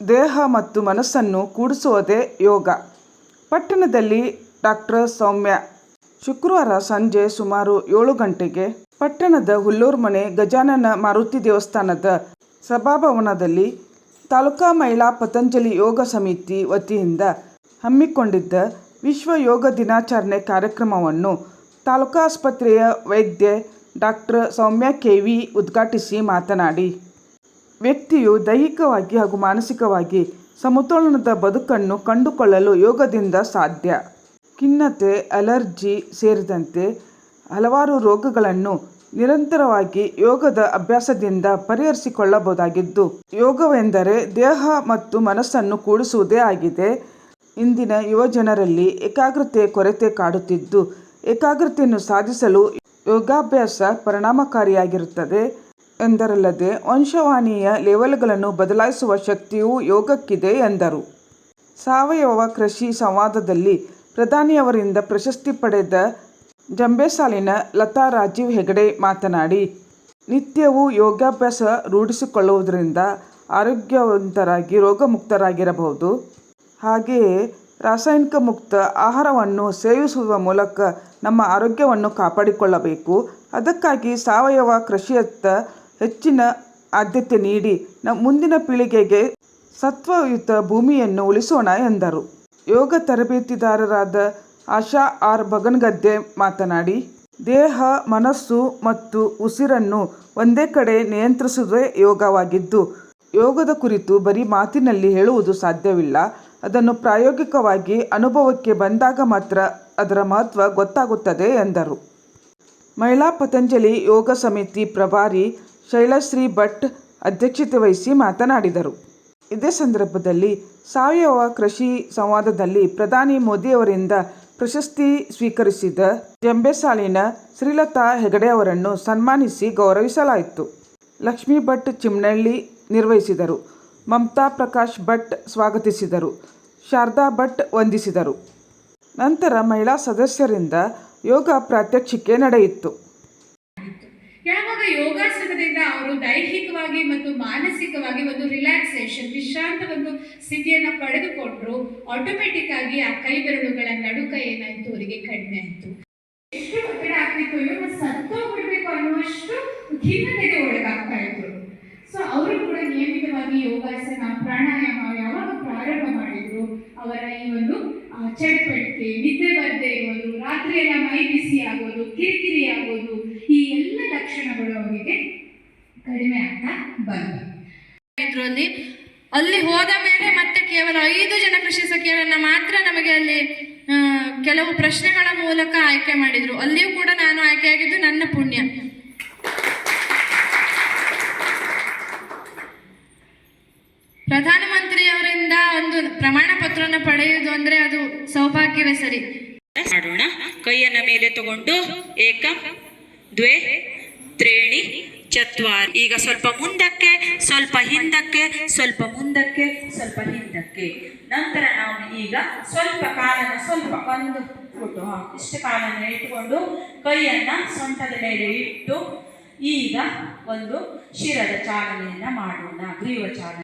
ದೇಹ ಮತ್ತು ಮನಸ್ಸನ್ನು ಕೂಡಿಸುವುದೇ ಯೋಗ. ಪಟ್ಟಣದಲ್ಲಿ ಡಾಕ್ಟರ್ ಸೌಮ್ಯ ಶುಕ್ರವಾರ ಸಂಜೆ ಸುಮಾರು ಏಳು ಗಂಟೆಗೆ ಪಟ್ಟಣದ ಹುಲ್ಲೂರುಮನೆ ಗಜಾನನ ಮಾರುತಿ ದೇವಸ್ಥಾನದ ಸಭಾಭವನದಲ್ಲಿ ತಾಲೂಕಾ ಮಹಿಳಾ ಪತಂಜಲಿ ಯೋಗ ಸಮಿತಿ ವತಿಯಿಂದ ಹಮ್ಮಿಕೊಂಡಿದ್ದ ವಿಶ್ವ ಯೋಗ ದಿನಾಚರಣೆ ಕಾರ್ಯಕ್ರಮವನ್ನು ತಾಲೂಕಾ ಆಸ್ಪತ್ರೆಯ ವೈದ್ಯೆ ಡಾಕ್ಟರ್ ಸೌಮ್ಯ ಕೆವಿ ಉದ್ಘಾಟಿಸಿ ಮಾತನಾಡಿ. ವ್ಯಕ್ತಿಯು ದೈಹಿಕವಾಗಿ ಹಾಗೂ ಮಾನಸಿಕವಾಗಿ ಸಮತೋಲನದ ಬದುಕನ್ನು ಕಂಡುಕೊಳ್ಳಲು ಯೋಗದಿಂದ ಸಾಧ್ಯ. ಖಿನ್ನತೆ, ಅಲರ್ಜಿ ಸೇರಿದಂತೆ ಹಲವಾರು ರೋಗಗಳನ್ನು ನಿರಂತರವಾಗಿ ಯೋಗದ ಅಭ್ಯಾಸದಿಂದ ಪರಿಹರಿಸಿಕೊಳ್ಳಬಹುದಾಗಿದ್ದು, ಯೋಗವೆಂದರೆ ದೇಹ ಮತ್ತು ಮನಸ್ಸನ್ನು ಕೂಡಿಸುವುದೇ ಆಗಿದೆ. ಇಂದಿನ ಯುವಜನರಲ್ಲಿ ಏಕಾಗ್ರತೆಯ ಕೊರತೆ ಕಾಡುತ್ತಿದ್ದು, ಏಕಾಗ್ರತೆಯನ್ನು ಸಾಧಿಸಲು ಯೋಗಾಭ್ಯಾಸ ಪರಿಣಾಮಕಾರಿಯಾಗಿರುತ್ತದೆ. ಎಂದರಲ್ಲದೆ ವಂಶವಾಣಿಯ ಲೆವೆಲ್ಗಳನ್ನು ಬದಲಾಯಿಸುವ ಶಕ್ತಿಯೂ ಯೋಗಕ್ಕಿದೆ ಎಂದರು. ಸಾವಯವ ಕೃಷಿ ಸಂವಾದದಲ್ಲಿ ಪ್ರಧಾನಿಯವರಿಂದ ಪ್ರಶಸ್ತಿ ಪಡೆದ ಜಂಬೆಸಾಲಿನ ಲತಾ ರಾಜೀವ್ ಹೆಗಡೆ ಮಾತನಾಡಿ, ನಿತ್ಯವೂ ಯೋಗಾಭ್ಯಾಸ ರೂಢಿಸಿಕೊಳ್ಳುವುದರಿಂದ ಆರೋಗ್ಯವಂತರಾಗಿ ರೋಗಮುಕ್ತರಾಗಿರಬಹುದು. ಹಾಗೆಯೇ ರಾಸಾಯನಿಕ ಮುಕ್ತ ಆಹಾರವನ್ನು ಸೇವಿಸುವ ಮೂಲಕ ನಮ್ಮ ಆರೋಗ್ಯವನ್ನು ಕಾಪಾಡಿಕೊಳ್ಳಬೇಕು. ಅದಕ್ಕಾಗಿ ಸಾವಯವ ಕೃಷಿಯತ್ತ ಹೆಚ್ಚಿನ ಆದ್ಯತೆ ನೀಡಿ ನಮ್ಮ ಮುಂದಿನ ಪೀಳಿಗೆಗೆ ಸತ್ವಯುತ ಭೂಮಿಯನ್ನು ಉಳಿಸೋಣ ಎಂದರು. ಯೋಗ ತರಬೇತಿದಾರರಾದ ಆಶಾ ಆರ್ ಬಗನ್ಗದ್ದೆ ಮಾತನಾಡಿ, ದೇಹ, ಮನಸ್ಸು ಮತ್ತು ಉಸಿರನ್ನು ಒಂದೇ ಕಡೆ ನಿಯಂತ್ರಿಸುವುದೇ ಯೋಗವಾಗಿದ್ದು, ಯೋಗದ ಕುರಿತು ಬರೀ ಮಾತಿನಲ್ಲಿ ಹೇಳುವುದು ಸಾಧ್ಯವಿಲ್ಲ. ಅದನ್ನು ಪ್ರಾಯೋಗಿಕವಾಗಿ ಅನುಭವಕ್ಕೆ ಬಂದಾಗ ಮಾತ್ರ ಅದರ ಮಹತ್ವ ಗೊತ್ತಾಗುತ್ತದೆ ಎಂದರು. ಮಹಿಳಾ ಪತಂಜಲಿ ಯೋಗ ಸಮಿತಿ ಪ್ರಭಾರಿ ಶೈಲಶ್ರೀ ಭಟ್ ಅಧ್ಯಕ್ಷತೆ ವಹಿಸಿ ಮಾತನಾಡಿದರು. ಇದೇ ಸಂದರ್ಭದಲ್ಲಿ ಸಾವಯವ ಕೃಷಿ ಸಂವಾದದಲ್ಲಿ ಪ್ರಧಾನಿ ಮೋದಿಯವರಿಂದ ಪ್ರಶಸ್ತಿ ಸ್ವೀಕರಿಸಿದ ಜಂಬೆಸಾಲಿನ ಶ್ರೀಲತಾ ಹೆಗಡೆ ಅವರನ್ನು ಸನ್ಮಾನಿಸಿ ಗೌರವಿಸಲಾಯಿತು. ಲಕ್ಷ್ಮೀ ಭಟ್ ಚಿಮ್ನಳ್ಳಿ ನಿರ್ವಹಿಸಿದರು. ಮಮತಾ ಪ್ರಕಾಶ್ ಭಟ್ ಸ್ವಾಗತಿಸಿದರು. ಶಾರದಾ ಭಟ್ ವಂದಿಸಿದರು. ನಂತರ ಮಹಿಳಾ ಸದಸ್ಯರಿಂದ ಯೋಗ ಪ್ರಾತ್ಯಕ್ಷಿಕೆ ನಡೆಯಿತು ಯಾವಾಗ ಯೋಗಾಸನದಿಂದ ಅವರು ದೈಹಿಕವಾಗಿ ಮತ್ತು ಮಾನಸಿಕವಾಗಿ ಒಂದು ರಿಲ್ಯಾಕ್ಸೇಷನ್ ವಿಶ್ರಾಂತ ಒಂದು ಸ್ಥಿತಿಯನ್ನು ಪಡೆದುಕೊಂಡ್ರು ಆಟೋಮೆಟಿಕ್ ಆಗಿ ಆ ಕೈ ಬೆರಳುಗಳ ನಡುಕ ಏನಾಯ್ತು? ಅವರಿಗೆ ಕಡಿಮೆ ಆಯ್ತು. ಎಷ್ಟು ಒತ್ತಡ ಆಗ್ತಿತ್ತು? ಇವರು ಸತ್ತೋಗ್ಬಿಡ್ಬೇಕು ಅನ್ನುವಷ್ಟು ಖಿನ್ನತೆಗೆ ಒಳಗಾಗ್ತಾ ಇದ್ರು. ಸೊ ಅವರು ಕೂಡ ನಿಯಮಿತವಾಗಿ ಯೋಗಾಸನ, ಪ್ರಾಣಾಯಾಮ ಯಾವಾಗ ಪ್ರಾರಂಭ ಮಾಡಿದ್ರು? ಅವರ ಈ ಒಂದು ಚಟಪಟಿಕೆ ನಿದ್ದೆ ಬರದೇ ಇರೋದು ರಾತ್ರಿ ಎಲ್ಲ ಮೈ ಬಿಸಿ ಆಗೋದು ಕಿರಿಕಿರಿ ಆಗೋದು, ಈ ಎಲ್ಲ ಲಕ್ಷಣಗಳು ಕಡಿಮೆ ಆಗ್ತಾ ಬಂತು. ಇದ್ರಲ್ಲಿ ಅಲ್ಲಿ ಹೋದ ಮೇಲೆ ಮತ್ತೆ ಕೇವಲ ಐದು ಜನ ಕೃಷಿ ಸಖಿಯರನ್ನು ಮಾತ್ರ ನಮಗೆ ಅಲ್ಲಿ ಕೆಲವು ಪ್ರಶ್ನೆಗಳ ಮೂಲಕ ಆಯ್ಕೆ ಮಾಡಿದ್ರು. ಅಲ್ಲಿಯೂ ಕೂಡ ನಾನು ಆಯ್ಕೆಯಾಗಿದ್ದು ನನ್ನ ಪುಣ್ಯ. ಪ್ರಧಾನಮಂತ್ರಿಯವರಿಂದ ಒಂದು ಪ್ರಮಾಣ ಪತ್ರವನ್ನು ಪಡೆಯುವುದು ಅಂದ್ರೆ ಅದು ಸೌಭಾಗ್ಯವೇ ಸರಿ. ಮಾಡೋಣ. ಕೈಯನ್ನ ಮೇಲೆ ತಗೊಂಡು ಏಕ ದ್ವೇ ತ್ರೇಣಿ ಚತ್ವಾರ್ ಈಗ ಸ್ವಲ್ಪ ಮುಂದಕ್ಕೆ, ಸ್ವಲ್ಪ ಹಿಂದಕ್ಕೆ, ಸ್ವಲ್ಪ ಮುಂದಕ್ಕೆ, ಸ್ವಲ್ಪ ಹಿಂದಕ್ಕೆ. ನಂತರ ನಾವು ಈಗ ಸ್ವಲ್ಪ ಕಾಲನ್ನು ಸ್ವಲ್ಪ ಒಂದು ಫುಟ್ ಇಷ್ಟು ಕಾಲನ್ನು ಇಟ್ಟುಕೊಂಡು ಕೈಯನ್ನ ಸೊಂಟದ ಮೇಲೆ ಇಟ್ಟು ಈಗ ಒಂದು ಶಿರದ ಚಾಲನೆಯನ್ನ ಮಾಡೋಣ, ಗ್ರೀವ ಚಾಲನೆ.